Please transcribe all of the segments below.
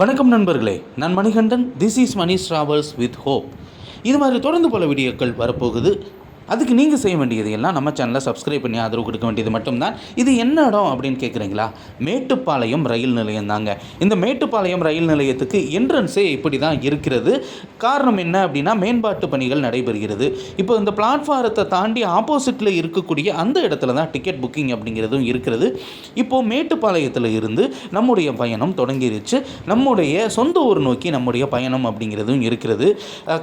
வணக்கம் நண்பர்களே நான் Manikandan. This is Mani travels with hope இது மாதிரி தொடர்ந்து பல வீடியோக்கள் வரப்போகுது. அதுக்கு நீங்கள் செய்ய வேண்டியது எல்லாம் நம்ம சேனலை சப்ஸ்கிரைப் பண்ணி ஆதரவு கொடுக்க வேண்டியது மட்டும்தான். இது என்ன இடம் அப்படின்னு கேட்குறீங்களா மேட்டுப்பாளையம் ரயில் நிலையம் தாங்க. இந்த மேட்டுப்பாளையம் ரயில் நிலையத்துக்கு என்ட்ரன்ஸே இப்படி தான் இருக்கிறது. காரணம் என்ன அப்படின்னா மேம்பாட்டு பணிகள் நடைபெறுகிறது. இப்போ இந்த பிளாட்ஃபாரத்தை தாண்டி ஆப்போசிட்டில் இருக்கக்கூடிய அந்த இடத்துல தான் டிக்கெட் புக்கிங் அப்படிங்கிறதும் இருக்கிறது. இப்போது மேட்டுப்பாளையத்தில் இருந்து நம்முடைய பயணம் தொடங்கிருச்சு. நம்முடைய சொந்த ஊர் நோக்கி நம்முடைய பயணம் அப்படிங்கிறதும் இருக்கிறது.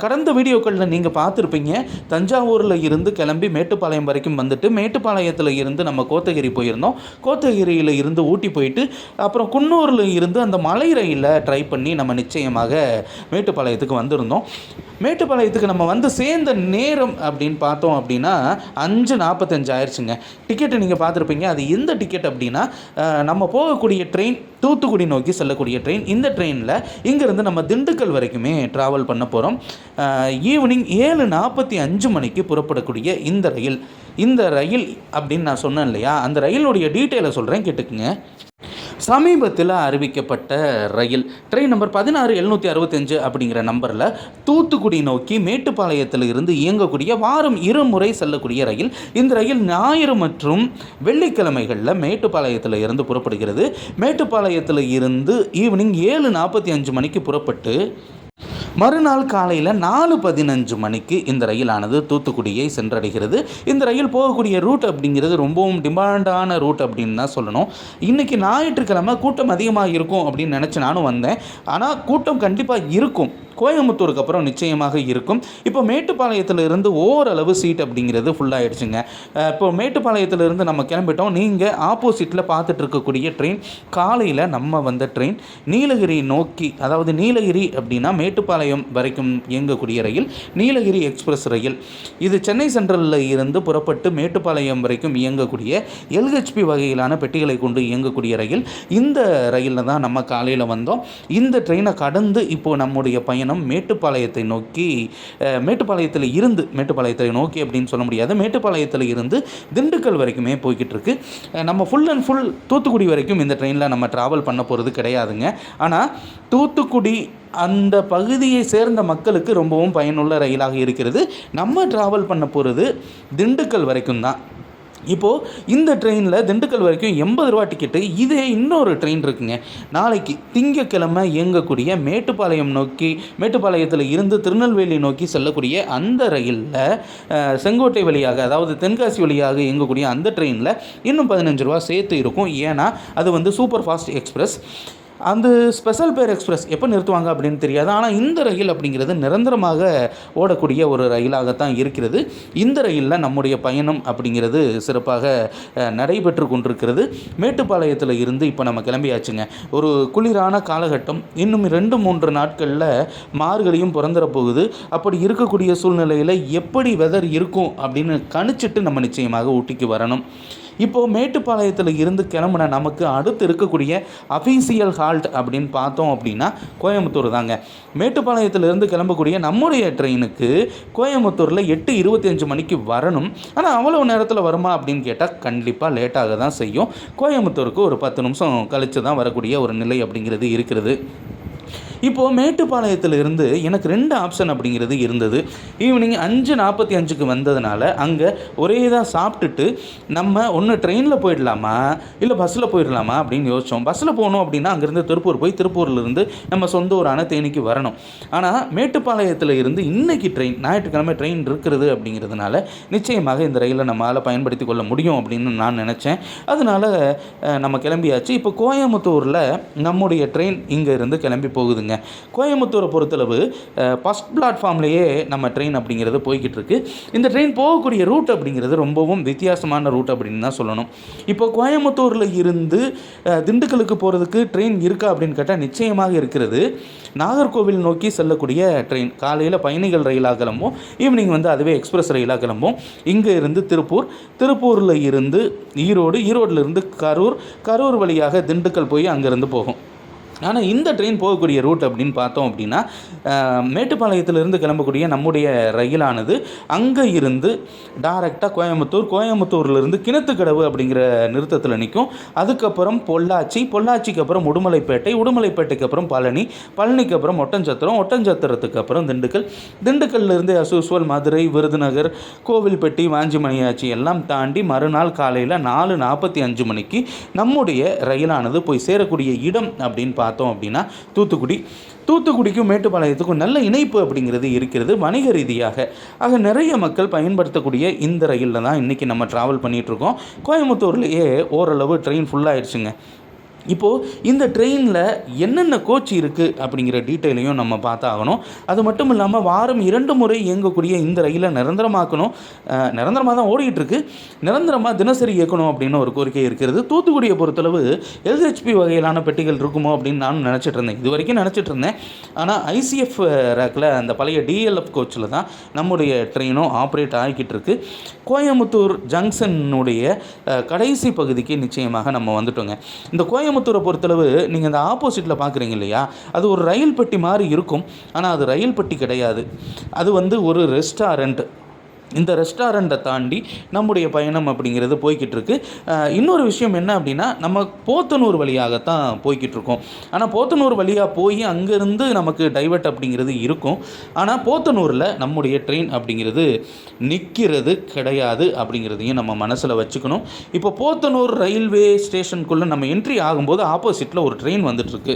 கடந்த வீடியோக்களில் நீங்கள் பார்த்துருப்பீங்க. தஞ்சாவூரில் இருந்து கிளம்பி மேட்டுப்பாளையம் வரைக்கும் வந்துட்டு மேட்டுப்பாளையத்தில் இருந்து நம்ம கோத்தகிரி போயிருந்தோம். கோத்தகிரியில் இருந்து ஊட்டி போயிட்டு அப்புறம் குன்னூரில் இருந்து அந்த மலை ரயிலில் ட்ரை பண்ணி நம்ம நிச்சயமாக மேட்டுப்பாளையத்துக்கு வந்திருந்தோம். மேட்டுப்பாளையத்துக்கு நம்ம வந்து சேர்ந்த நேரம் அப்படின்னு பார்த்தோம் அப்படின்னா அஞ்சு நாற்பத்தஞ்சு ஆயிடுச்சுங்க. டிக்கெட்டு நீங்கள் பார்த்துருப்பீங்க. அது எந்த டிக்கெட் அப்படின்னா நம்ம போகக்கூடிய ட்ரெயின் தூத்துக்குடி நோக்கி செல்லக்கூடிய ட்ரெயின் இந்த ட்ரெயினில் இங்கேருந்து நம்ம திண்டுக்கல் வரைக்குமே ட்ராவல் பண்ண போகிறோம் ஈவினிங் ஏழு நாற்பத்தி அஞ்சு மணிக்கு புறப்படக்கூடிய இந்த ரயில். இந்த ரயில் அப்படின்னு நான் சொன்னேன் இல்லையா? அந்த ரயிலுடைய டீட்டெயிலை சொல்கிறேன் கேட்டுக்குங்க. சமீபத்தில் அறிவிக்கப்பட்ட ரயில் ட்ரெயின் நம்பர் பதினாறு எழுநூற்றி அறுபத்தஞ்சு அப்படிங்கிற நம்பரில் தூத்துக்குடி நோக்கி மேட்டுப்பாளையத்தில் இருந்து இயங்கக்கூடிய வாரம் இருமுறை செல்லக்கூடிய ரயில் இந்த ரயில் ஞாயிறு மற்றும் வெள்ளிக்கிழமைகளில் மேட்டுப்பாளையத்தில் இருந்து புறப்படுகிறது. மேட்டுப்பாளையத்தில் இருந்து ஈவினிங் ஏழு நாற்பத்தி அஞ்சு மணிக்கு புறப்பட்டு மறுநாள் காலையில் நாலு பதினஞ்சு மணிக்கு இந்த ரயிலானது தூத்துக்குடியை சென்றடைகிறது. இந்த ரயில் போகக்கூடிய ரூட் அப்படிங்கிறது ரொம்பவும் டிமாண்டான ரூட் அப்படின்னு தான் சொல்லணும். இன்றைக்கி ஞாயிற்றுக்கிழமை கூட்டம் அதிகமாக இருக்கும் அப்படின்னு நினச்சி நானும் வந்தேன். ஆனால் கூட்டம் கண்டிப்பாக இருக்கும். கோயம்புத்தூருக்கு அப்புறம் நிச்சயமாக இருக்கும். இப்போ மேட்டுப்பாளையத்தில் இருந்து ஓரளவு சீட் அப்படிங்கிறது ஃபுல்லாகிடுச்சுங்க இப்போ மேட்டுப்பாளையத்தில் இருந்து நம்ம கிளம்பிட்டோம். நீங்கள் ஆப்போசிட்டில் பார்த்துட்டு இருக்கக்கூடிய ட்ரெயின் காலையில் நம்ம வந்த ட்ரெயின் நீலகிரி நோக்கி அதாவது நீலகிரி அப்படின்னா மேட்டுப்பாளையம் வரைக்கும் இயங்கக்கூடிய ரயில் நீலகிரி எக்ஸ்பிரஸ் ரயில். இது சென்னை சென்ட்ரலில் இருந்து புறப்பட்டு மேட்டுப்பாளையம் வரைக்கும் இயங்கக்கூடிய எல்ஹெச்பி வகையிலான பெட்டிகளை கொண்டு இயங்கக்கூடிய ரயில். இந்த ரயிலில் தான் நம்ம காலையில் வந்தோம். இந்த ட்ரெயினை கடந்து இப்போது நம்முடைய பயணம் மேட்டுப்பாளையத்தை நோக்கி மேட்டுப்பாளையத்தில் இருந்து மேட்டுப்பாளையத்தை நோக்கி அப்படின்னு சொல்ல முடியாது. மேட்டுப்பாளையத்தில் இருந்து திண்டுக்கல் வரைக்குமே போய்கிட்டு இருக்கு. நம்ம ஃபுல் அண்ட் ஃபுல் தூத்துக்குடி வரைக்கும் இந்த ட்ரெயினில் நம்ம ட்ராவல் பண்ண போகிறது கிடையாதுங்க. ஆனால் தூத்துக்குடி அந்த பகுதியை சேர்ந்த மக்களுக்கு ரொம்பவும் பயனுள்ள ரயிலாக இருக்கிறது. நம்ம ட்ராவல் பண்ண போகிறது திண்டுக்கல் வரைக்கும் தான். இப்போது இந்த ட்ரெயினில் திண்டுக்கல் வரைக்கும் எண்பது ரூபா டிக்கெட்டு இதே இன்னொரு ட்ரெயின் இருக்குங்க. நாளைக்கு திங்கக்கிழமை இயங்கக்கூடிய மேட்டுப்பாளையம் நோக்கி மேட்டுப்பாளையத்தில் இருந்து திருநெல்வேலி நோக்கி செல்லக்கூடிய அந்த ரயிலில் செங்கோட்டை வழியாக அதாவது தென்காசி வழியாக இயங்கக்கூடிய அந்த ட்ரெயினில் இன்னும் பதினஞ்சு ரூபா சேர்த்து இருக்கும். ஏன்னா அது வந்து சூப்பர் ஃபாஸ்ட் எக்ஸ்பிரஸ் அந்த ஸ்பெஷல் பேர் எக்ஸ்பிரஸ் எப்போ நிறுத்துவாங்க அப்படின்னு தெரியாது. ஆனால் இந்த ரயில் அப்படிங்கிறது நிரந்தரமாக ஓடக்கூடிய ஒரு ரயிலாகத்தான் இருக்கிறது. இந்த ரயிலில் நம்முடைய பயணம் அப்படிங்கிறது சிறப்பாக நடைபெற்று கொண்டிருக்கிறது. மேட்டுப்பாளையத்தில் இருந்து இப்போ நம்ம கிளம்பியாச்சுங்க. ஒரு குளிரான காலகட்டம். இன்னும் ரெண்டு மூன்று நாட்களில் மார்கழியும் பிறந்துற போகுது. அப்படி இருக்கக்கூடிய சூழ்நிலையில் எப்படி வெதர் இருக்கும் அப்படின்னு கணிச்சிட்டு நம்ம நிச்சயமாக ஊட்டிக்கு வரணும். இப்போது மேட்டுப்பாளையத்தில் இருந்து கிளம்புன நமக்கு அடுத்து இருக்கக்கூடிய அஃபீஷியல் ஹால்ட் அப்படின்னு பார்த்தோம் அப்படின்னா கோயம்புத்தூர் தாங்க. மேட்டுப்பாளையத்தில் இருந்து கிளம்பக்கூடிய நம்முடைய ட்ரெயினுக்கு கோயம்புத்தூரில் எட்டு இருபத்தஞ்சு மணிக்கு வரணும். ஆனால் அவ்வளோ நேரத்தில் வருமா அப்படின்னு கேட்டால் கண்டிப்பாக லேட்டாக தான் செய்யும். கோயம்புத்தூருக்கு ஒரு பத்து நிமிஷம் கழித்து தான் வரக்கூடிய ஒரு நிலை அப்படிங்கிறது இருக்கிறது. இப்போது மேட்டுப்பாளையத்தில் இருந்து எனக்கு ரெண்டு ஆப்ஷன் அப்படிங்கிறது இருந்தது. ஈவினிங் அஞ்சு நாற்பத்தி அஞ்சுக்கு வந்ததுனால அங்கே ஒரே இதாக சாப்பிட்டுட்டு நம்ம ஒன்று ட்ரெயினில் போயிடலாமா? இல்லை பஸ்ஸில் போயிடலாமா அப்படின்னு யோசித்தோம் பஸ்ஸில் போகணும் அப்படின்னா அங்கேருந்து திருப்பூர் போய் திருப்பூர்லேருந்து நம்ம சொந்த ஊரான தேனிக்கு வரணும். ஆனால் மேட்டுப்பாளையத்தில் இருந்து இன்னைக்கு ட்ரெயின் ஞாயிற்றுக்கிழமை ட்ரெயின் இருக்கிறது அப்படிங்கிறதுனால நிச்சயமாக இந்த ரயிலை நம்மளால் பயன்படுத்தி கொள்ள முடியும் அப்படின்னு நான் நினச்சேன். அதனால் நம்ம கிளம்பியாச்சு. இப்போ கோயம்புத்தூரில் நம்முடைய ட்ரெயின் இங்கே இருந்து கிளம்பி போகுதுங்க. கோயம்புத்தூரை பொறுத்தளவு ஃபஸ்ட் பிளாட்ஃபார்ம்லேயே நம்ம ட்ரெயின் அப்படிங்கிறது போய்கிட்டு இருக்கு இந்த ட்ரெயின் போகக்கூடிய ரூட் அப்படிங்கிறது ரொம்பவும் வித்தியாசமான ரூட் அப்படின்னு தான் சொல்லணும். இப்போ கோயம்புத்தூரில் இருந்து திண்டுக்கலுக்கு போகிறதுக்கு ட்ரெயின் இருக்கா அப்படின்னு கேட்டால் நிச்சயமாக இருக்கிறது. நாகர்கோவில் நோக்கி செல்லக்கூடிய ட்ரெயின் காலையில் பயணிகள் ரயிலாக கிளம்பும் ஈவினிங் வந்து அதுவே எக்ஸ்பிரஸ் ரயிலாக கிளம்பும் இங்கே இருந்து திருப்பூர் திருப்பூரில் இருந்து ஈரோடு ஈரோடிலிருந்து கரூர் கரூர் வழியாக திண்டுக்கல் போய் அங்கேருந்து போகும். ஆனால் இந்த ட்ரெயின் போகக்கூடிய ரூட் அப்படின்னு பார்த்தோம் அப்படின்னா மேட்டுப்பாளையத்திலிருந்து கிளம்பக்கூடிய நம்முடைய ரயிலானது அங்கே இருந்து டைரெக்டாக கோயம்புத்தூர் கோயம்புத்தூர்லேருந்து கிணத்துக்கடவு அப்படிங்கிற நிறுத்தத்தில் நிற்கும் அதுக்கப்புறம் பொள்ளாச்சி பொள்ளாச்சிக்கு அப்புறம் உடுமலைப்பேட்டை உடுமலைப்பேட்டைக்கு அப்புறம் பழனி பழனிக்கு அப்புறம் ஒட்டஞ்சத்திரம் ஒட்டஞ்சத்திரத்துக்கு அப்புறம் திண்டுக்கல். திண்டுக்கல்லேருந்து அஸ் யூஸ்வல் மதுரை விருதுநகர் கோவில்பட்டி வாஞ்சிமணியாச்சி எல்லாம் தாண்டி மறுநாள் காலையில் நாலு நாற்பத்தி அஞ்சு மணிக்கு நம்முடைய ரயிலானது போய் சேரக்கூடிய இடம் அப்படின்னு பார்த்தோம் பார்த்தோம் அப்படின்னா தூத்துக்குடி. தூத்துக்குடிக்கும் மேட்டுப்பாளையத்துக்கும் நல்ல இணைப்பு அப்படிங்கிறது இருக்கிறது வணிக ரீதியாக. ஆக நிறைய மக்கள் பயன்படுத்தக்கூடிய இந்த ரயிலில் தான் இன்றைக்கி நம்ம ட்ராவல் பண்ணிகிட்ருக்கோம் கோயம்புத்தூர்லேயே ஓரளவு ட்ரெயின் ஃபுல்லாகிடுச்சுங்க இப்போது இந்த ட்ரெயினில் என்னென்ன கோச் இருக்குது அப்படிங்கிற டீட்டெயிலையும் நம்ம பார்த்தாகணும். அது மட்டும் இல்லாமல் வாரம் இரண்டு முறை இயங்கக்கூடிய இந்த ரயிலை நிரந்தரமாக்கணும். நிரந்தரமாக தான் ஓடிக்கிட்டு இருக்கு நிரந்தரமாக தினசரி இயக்கணும் அப்படின்னு ஒரு கோரிக்கை இருக்கிறது. தூத்துக்குடியை பொறுத்தளவு எல்ஹெச்பி வகையிலான பெட்டிகள் இருக்குமோ அப்படின்னு நானும் நினச்சிட்டு இருந்தேன். இது வரைக்கும் நினச்சிட்டு இருந்தேன். ஆனால் ஐசிஎஃப் ரேக்கில் அந்த பழைய டிஎல்எஃப் கோச்சில் தான் நம்முடைய ட்ரெயினும் ஆப்ரேட் ஆகிக்கிட்டு இருக்கு கோயம்புத்தூர் ஜங்ஷனுடைய கடைசி பகுதிக்கு நிச்சயமாக நம்ம வந்துட்டோங்க. இந்த கோயம்புத்தூரை பொறுத்தளவு நீங்கள் இந்த ஆப்போசிட்டில் பார்க்குறீங்க இல்லையா? அது ஒரு ரயில் பெட்டி மாதிரி இருக்கும். ஆனால் அது ரயில் பெட்டி கிடையாது. அது வந்து ஒரு ரெஸ்டாரண்ட் இந்த ரெஸ்டாரண்ட்டை தாண்டி நம்முடைய பயணம் அப்படிங்கிறது போய்கிட்டு இருக்கு இன்னொரு விஷயம் என்ன அப்படின்னா நம்ம போத்தனூர் வழியாகத்தான் போய்கிட்டு இருக்கோம் ஆனால் போத்தனூர் வழியாக போய் அங்கேருந்து நமக்கு டைவர்ட் அப்படிங்கிறது இருக்கும். ஆனால் போத்தனூரில் நம்முடைய ட்ரெயின் அப்படிங்கிறது நிற்கிறது கிடையாது அப்படிங்கிறதையும் நம்ம மனசில் வச்சுக்கணும். இப்போ போத்தனூர் ரயில்வே ஸ்டேஷனுக்குள்ளே நம்ம என்ட்ரி ஆகும்போது ஆப்போசிட்டில் ஒரு ட்ரெயின் வந்துட்டுருக்கு.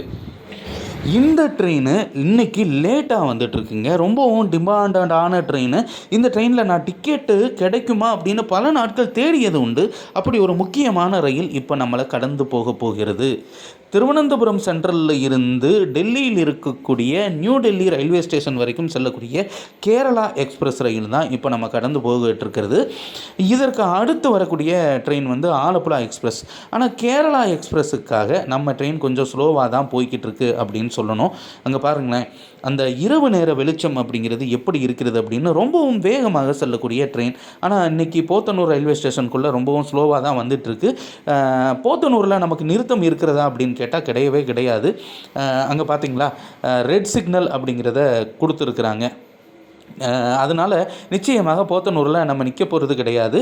இந்த ட்ரெயின் இன்னைக்கு லேட்டாக வந்துட்டுருக்குங்க. ரொம்பவும் டிமாண்டடான ட்ரெயின் இந்த ட்ரெயினில் நான் டிக்கெட்டு கிடைக்குமா அப்படின்னு பல நாட்கள் தேடியது உண்டு. அப்படி ஒரு முக்கியமான ரயில் இப்போ நம்மளை கடந்து போக போகிறது. திருவனந்தபுரம் சென்ட்ரலில் இருந்து டெல்லியில் இருக்கக்கூடிய நியூ டெல்லி ரயில்வே ஸ்டேஷன் வரைக்கும் செல்லக்கூடிய கேரளா எக்ஸ்பிரஸ் ரயில் தான் இப்போ நம்ம கடந்து போகிட்டு இருக்கிறது. இதற்கு அடுத்து வரக்கூடிய ட்ரெயின் வந்து ஆலப்புழா எக்ஸ்பிரஸ் ஆனால் கேரளா எக்ஸ்பிரஸுக்காக நம்ம ட்ரெயின் கொஞ்சம் ஸ்லோவாக தான் போய்கிட்டு இருக்கு அப்படின்னு சொல்லணும். அங்கே பாருங்களேன் அந்த இரவு நேர வெளிச்சம் அப்படிங்கிறது எப்படி இருக்கிறது அப்படின்னு ரொம்பவும் வேகமாக செல்லக்கூடிய ட்ரெயின் ஆனால் இன்னைக்கு போத்தனூர் ரயில்வே ஸ்டேஷனுக்குள்ளே ரொம்பவும் ஸ்லோவாக தான் வந்துட்டுருக்கு போத்தனூரில் நமக்கு நிறுத்தம் இருக்கிறதா அப்படின்னு கேட்டால் கிடையவே கிடையாது. அங்கே பார்த்தீங்களா ரெட் சிக்னல் அப்படிங்கிறத கொடுத்துருக்குறாங்க. அதனால் நிச்சயமாக போத்தனூரில் நம்ம நிற்க போகிறது கிடையாது.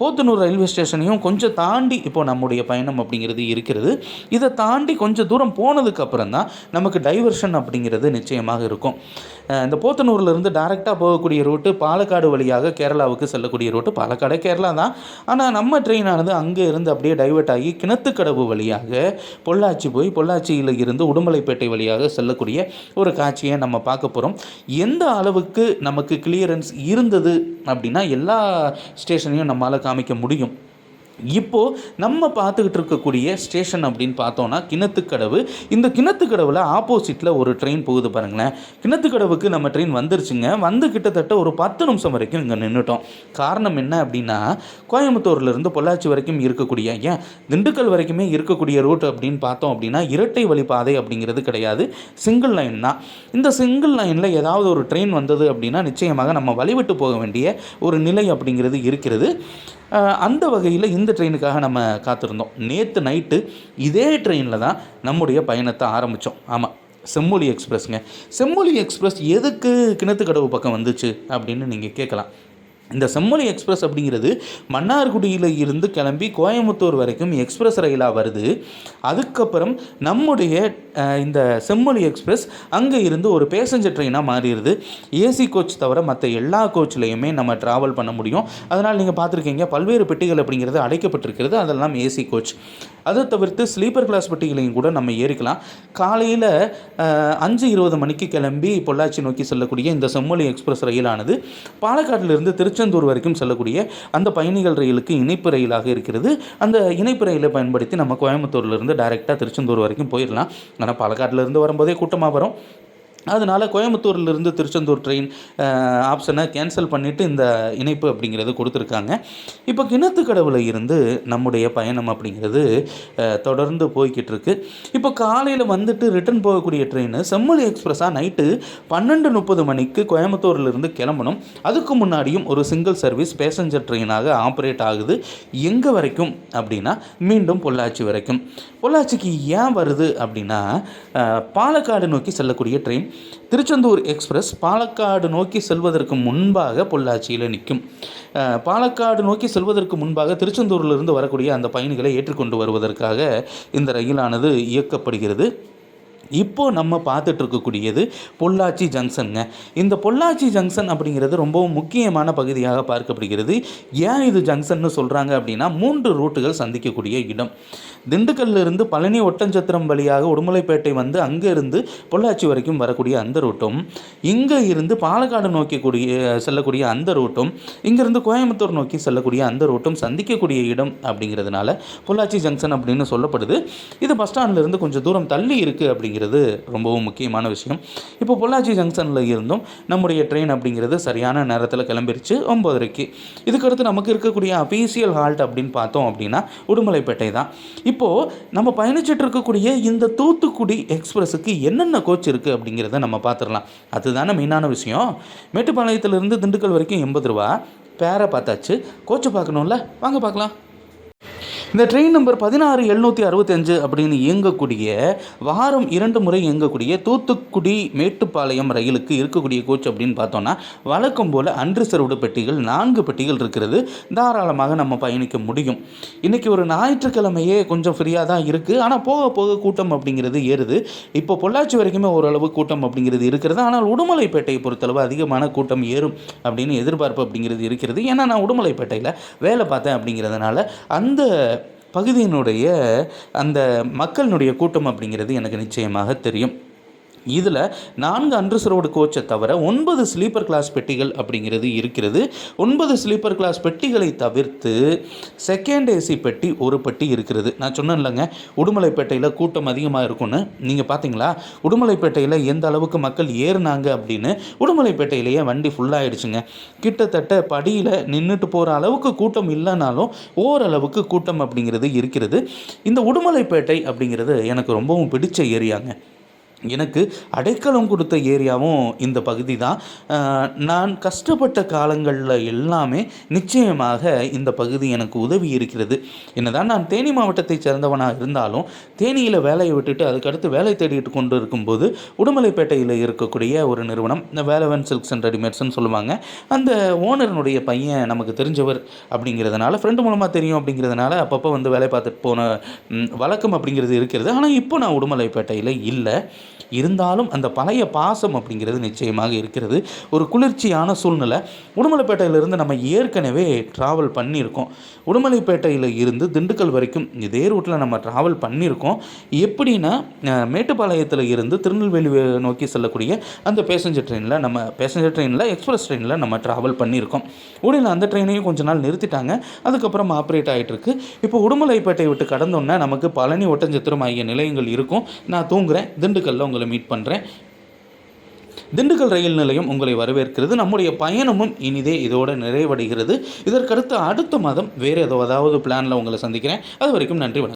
போத்தனூர் ரயில்வே ஸ்டேஷனையும் கொஞ்சம் தாண்டி இப்போ நம்முடைய பயணம் அப்படிங்கிறது இருக்கிறது. இதை தாண்டி கொஞ்சம் தூரம் போனதுக்கப்புறம் தான் நமக்கு டைவர்ஷன் அப்படிங்கிறது நிச்சயமாக இருக்கும். இந்த போத்தனூர்லேருந்து டைரெக்டாக போகக்கூடிய ரூட்டு பாலக்காடு வழியாக கேரளாவுக்கு செல்லக்கூடிய ரூட்டு பாலக்காடு கேரளா தான். ஆனால் நம்ம ட்ரெயினானது அங்கே இருந்து அப்படியே டைவர்ட் ஆகி கிணத்துக்கடவு வழியாக பொள்ளாச்சி போய் பொள்ளாச்சியில் இருந்து உடுமலைப்பேட்டை வழியாக செல்லக்கூடிய ஒரு காட்சியை நம்ம பார்க்க போகிறோம் எந்த அளவுக்கு நமக்கு கிளியரன்ஸ் இருந்தது அப்படின்னா எல்லா ஸ்டேஷனையும் நம்மளால் காமிக்க முடியும். இப்போது நம்ம பார்த்துக்கிட்டு இருக்கக்கூடிய ஸ்டேஷன் அப்படின்னு பார்த்தோன்னா கிணத்துக்கடவு. இந்த கிணத்துக்கடவில் ஆப்போசிட்டில் ஒரு ட்ரெயின் போகுது பாருங்களேன். கிணத்துக்கடவுக்கு நம்ம ட்ரெயின் வந்துருச்சுங்க. வந்து கிட்டத்தட்ட ஒரு பத்து நிமிஷம் வரைக்கும் இங்கே நின்றுட்டோம் காரணம் என்ன அப்படின்னா கோயம்புத்தூர்லேருந்து பொள்ளாச்சி வரைக்கும் இருக்கக்கூடிய ஏன்? திண்டுக்கல் வரைக்குமே இருக்கக்கூடிய ரூட் அப்படின்னு பார்த்தோம் அப்படின்னா இரட்டை வழி பாதை அப்படிங்கிறது கிடையாது. சிங்கிள் லைன் தான். இந்த சிங்கிள் லைனில் ஏதாவது ஒரு ட்ரெயின் வந்தது அப்படின்னா நிச்சயமாக நம்ம வழிவிட்டு போக வேண்டிய ஒரு நிலை அப்படிங்கிறது இருக்கிறது. அந்த வகையில் இந்த ட்ரெயினுக்காக நம்ம காத்திருந்தோம். நேற்று நைட்டு இதே ட்ரெயினில் தான் நம்முடைய பயணத்தை ஆரம்பித்தோம் ஆமாம் செம்மொழி எக்ஸ்பிரஸ்ங்க செம்மொழி எக்ஸ்பிரஸ் எதுக்கு கிணத்துக்கடவு பக்கம் வந்துச்சு அப்படின்னு நீங்கள் கேட்கலாம். இந்த செம்மொழி எக்ஸ்பிரஸ் அப்படிங்கிறது மன்னார்குடியில் இருந்து கிளம்பி கோயம்புத்தூர் வரைக்கும் எக்ஸ்பிரஸ் ரயிலாக வருது. அதுக்கப்புறம் நம்முடைய இந்த செம்மொழி எக்ஸ்பிரஸ் அங்கே இருந்து ஒரு பேசஞ்சர் ட்ரெயினாக மாறிடுது. ஏசி கோச் தவிர மற்ற எல்லா கோச்லேயுமே நம்ம ட்ராவல் பண்ண முடியும். அதனால் நீங்கள் பார்த்துருக்கீங்க பல்வேறு பெட்டிகள் அப்படிங்கிறது அடைக்கப்பட்டிருக்கிறது. அதெல்லாம் ஏசி கோச் அதை தவிர்த்து ஸ்லீப்பர் கிளாஸ் பெட்டிகளையும் கூட நம்ம ஏறிக்கலாம். காலையில் அஞ்சு இருபது மணிக்கு கிளம்பி பொள்ளாச்சி நோக்கி செல்லக்கூடிய இந்த செம்மொழி எக்ஸ்பிரஸ் ரயிலானது பாலக்காட்டிலிருந்து திருச்செந்தூர் வரைக்கும் செல்லக்கூடிய அந்த பயணிகள் ரயிலுக்கு இணைப்பு ரயிலாக இருக்கிறது. அந்த இணைப்பு ரயிலை பயன்படுத்தி நம்ம கோயம்புத்தூர்லேருந்து டைரெக்டாக திருச்செந்தூர் வரைக்கும் போயிடலாம். ஆனால் பாலக்காட்டிலேருந்து வரும்போதே கூட்டமாக வரும். அதனால் கோயம்புத்தூர்லேருந்து திருச்செந்தூர் ட்ரெயின் ஆப்ஷனை கேன்சல் பண்ணிவிட்டு இந்த இணைப்பு அப்படிங்கிறது கொடுத்துருக்காங்க. இப்போ கிணத்துக்கடவுல இருந்து நம்முடைய பயணம் அப்படிங்கிறது தொடர்ந்து போய்கிட்டு இருக்கு. இப்போ காலையில் வந்துட்டு ரிட்டர்ன் போகக்கூடிய ட்ரெயின் செம்மொழி எக்ஸ்பிரஸாக நைட்டு பன்னெண்டு முப்பது மணிக்கு கோயம்புத்தூர்லேருந்து கிளம்பணும். அதுக்கு முன்னாடியும் ஒரு சிங்கிள் சர்வீஸ் பேசஞ்சர் ட்ரெயினாக ஆப்ரேட் ஆகுது. எங்கே வரைக்கும் அப்படின்னா மீண்டும் பொள்ளாச்சி வரைக்கும். பொள்ளாச்சிக்கு ஏன் வருது அப்படின்னா பாலக்காடு நோக்கி செல்லக்கூடிய ட்ரெயின் திருச்செந்தூர் எக்ஸ்பிரஸ் பாலக்காடு நோக்கி செல்வதற்கு முன்பாக பொள்ளாச்சியில் நிற்கும். பாலக்காடு நோக்கி செல்வதற்கு முன்பாக திருச்செந்தூரிலிருந்து வரக்கூடிய அந்த பயணிகளை ஏற்றுக்கொண்டு வருவதற்காக இந்த ரயிலானது இயக்கப்படுகிறது. இப்போ நம்ம பார்த்துட்டு இருக்கக்கூடியது பொள்ளாச்சி ஜங்ஷனுங்க. இந்த பொள்ளாச்சி ஜங்ஷன் அப்படிங்கிறது ரொம்பவும் முக்கியமான பகுதியாக பார்க்கப்படுகிறது. ஏன் இது ஜங்ஷன்னு சொல்கிறாங்க அப்படின்னா மூன்று ரூட்டுகள் சந்திக்கக்கூடிய இடம். திண்டுக்கல்லிருந்து பழனி ஒட்டஞ்சத்திரம் வழியாக உடுமலைப்பேட்டை வந்து அங்கே இருந்து பொள்ளாச்சி வரைக்கும் வரக்கூடிய அந்த ரூட்டும் இங்கே இருந்து பாலக்காடு நோக்கி கூடிய செல்லக்கூடிய அந்த ரூட்டும் இங்கேருந்து கோயம்புத்தூர் நோக்கி செல்லக்கூடிய அந்த ரூட்டும் சந்திக்கக்கூடிய இடம் அப்படிங்கிறதுனால பொள்ளாச்சி ஜங்ஷன் அப்படின்னு சொல்லப்படுது. இது பஸ் ஸ்டாண்ட்லேருந்து கொஞ்சம் தூரம் தள்ளி இருக்குது அப்படிங்கிறது ரொம்பவும் முக்கியமான விஷயம். இப்போ பொள்ளாச்சி ஜங்ஷனில் இருந்தும் நம்முடைய ட்ரெயின் அப்படிங்கிறது சரியான நேரத்தில் கிளம்பிருச்சு ஒம்பதரைக்கு இதுக்கடுத்து நமக்கு இருக்கக்கூடிய அஃபீஷியல் ஹால்ட் அப்படின்னு பார்த்தோம் அப்படின்னா உடுமலைப்பேட்டை தான். இப்போது நம்ம பயணிச்சுட்டு இருக்கக்கூடிய இந்த தூத்துக்குடி எக்ஸ்பிரஸுக்கு என்னென்ன கோச் இருக்குது அப்படிங்கிறத நம்ம பார்த்துடலாம். அதுதானே மெயினான விஷயம். மேட்டுப்பாளையத்திலிருந்து திண்டுக்கல் வரைக்கும் எண்பது ரூபா. பேரை பார்த்தாச்சு. கோச்சை பார்க்கணும்ல? வாங்க பார்க்கலாம். இந்த ட்ரெயின் நம்பர் பதினாறு எழுநூற்றி அறுபத்தஞ்சு அப்படின்னு இயங்கக்கூடிய வாரம் இரண்டு முறை இயங்கக்கூடிய தூத்துக்குடி மேட்டுப்பாளையம் ரயிலுக்கு இருக்கக்கூடிய கோச் அப்படின்னு பார்த்தோன்னா வழக்கம் போல் அன்ரிசர்வ்டு பெட்டிகள் நான்கு பெட்டிகள் இருக்கிறது. தாராளமாக நம்ம பயணிக்க முடியும். இன்றைக்கி ஒரு ஞாயிற்றுக்கிழமையே கொஞ்சம் ஃப்ரீயாக தான் இருக்குது ஆனால் போக போக கூட்டம் அப்படிங்கிறது ஏறுது. இப்போ பொள்ளாச்சி வரைக்குமே ஓரளவு கூட்டம் அப்படிங்கிறது இருக்கிறது. ஆனால் உடுமலைப்பேட்டையை பொறுத்தளவு அதிகமான கூட்டம் ஏறும் அப்படின்னு எதிர்பார்ப்பு அப்படிங்கிறது இருக்கிறது. ஏன்னா நான் உடுமலைப்பேட்டையில் வேலை பார்த்தேன் அப்படிங்கிறதுனால அந்த பகுதியினுடைய அந்த மக்களினுடைய கூட்டம் அப்படிங்கிறது எனக்கு நிச்சயமாக தெரியும். இதில் நான்கு அன்ரிசர்வ்டு கோச்சை தவிர ஒன்பது ஸ்லீப்பர் கிளாஸ் பெட்டிகள் அப்படிங்கிறது இருக்கிறது. ஒன்பது ஸ்லீப்பர் கிளாஸ் பெட்டிகளை தவிர்த்து செகண்ட் ஏசி பெட்டி ஒரு பெட்டி இருக்கிறது. நான் சொன்னேன் இல்லைங்க உடுமலைப்பேட்டையில் கூட்டம் அதிகமாக இருக்கும்னு. நீங்கள் பார்த்தீங்களா? உடுமலைப்பேட்டையில் எந்த அளவுக்கு மக்கள் ஏறினாங்க அப்படின்னு உடுமலைப்பேட்டையிலேயே வண்டி ஃபுல்லாகிடுச்சுங்க கிட்டத்தட்ட படியில் நின்றுட்டு போகிற அளவுக்கு கூட்டம் இல்லைனாலும் ஓரளவுக்கு கூட்டம் அப்படிங்கிறது இருக்கிறது. இந்த உடுமலைப்பேட்டை அப்படிங்கிறது எனக்கு ரொம்பவும் பிடிச்ச ஏரியாங்க. எனக்கு அடைக்கலம் கொடுத்த ஏரியாவும் இந்த பகுதி தான் நான் கஷ்டப்பட்ட காலங்களில் எல்லாமே நிச்சயமாக இந்த பகுதி எனக்கு உதவி இருக்கிறது. என்னதான் நான் தேனி மாவட்டத்தைச் சேர்ந்தவனாக இருந்தாலும் தேனியில் வேலையை விட்டுட்டு அதுக்கடுத்து வேலை தேடிட்டு கொண்டு இருக்கும்போது உடுமலைப்பேட்டையில் இருக்கக்கூடிய ஒரு நிறுவனம் இந்த வேலவன் சில்க்ஸ் அண்ட் ரெடிமேட்ஸ்னு சொல்லுவாங்க. அந்த ஓனரனுடைய பையன் நமக்கு தெரிஞ்சவர் அப்படிங்கிறதுனால ஃப்ரெண்டு மூலமாக தெரியும் அப்படிங்கிறதுனால அப்பப்போ வந்து வேலை பார்த்துட்டு போன வழக்கம் அப்படிங்கிறது இருக்கிறது. ஆனால் இப்போ நான் உடுமலைப்பேட்டையில் இல்லை. இருந்தாலும் அந்த பழைய பாசம் அப்படிங்கிறது நிச்சயமாக இருக்கிறது. ஒரு குளிர்ச்சியான சூழ்நிலை. உடுமலைப்பேட்டையிலிருந்து நம்ம ஏற்கனவே ட்ராவல் பண்ணியிருக்கோம். உடுமலைப்பேட்டையில் இருந்து திண்டுக்கல் வரைக்கும் இதே ரூட்டில் நம்ம ட்ராவல் பண்ணியிருக்கோம். எப்படின்னா மேட்டுப்பாளையத்தில் இருந்து திருநெல்வேலி நோக்கி செல்லக்கூடிய அந்த பேசஞ்சர் ட்ரெயினில் நம்ம பேசஞ்சர் ட்ரெயினில் எக்ஸ்பிரஸ் ட்ரெயினில் நம்ம ட்ராவல் பண்ணியிருக்கோம். உடனே அந்த ட்ரெயினையும் கொஞ்ச நாள் நிறுத்திட்டாங்க. அதுக்கப்புறம் ஆப்ரேட் ஆகிட்டுருக்கு இப்போ உடுமலைப்பேட்டை விட்டு கடந்தோன்னே நமக்கு பழனி ஒட்டஞ்சத்திரம் ஆகிய நிலையங்கள் இருக்கும். நான் தூங்குறேன். திண்டுக்கல்ல உங்களை மீட் பண்ணுறேன் திண்டுக்கல் ரயில் நிலையம் உங்களை வரவேற்கிறது. நம்முடைய பயணமும் இனிதே இதோட நிறைவடைகிறது. இதற்கடுத்து அடுத்த மாதம் வேறு ஏதோ அதாவது பிளானில் உங்களை சந்திக்கிறேன். அது வரைக்கும் நன்றி வணக்கம்.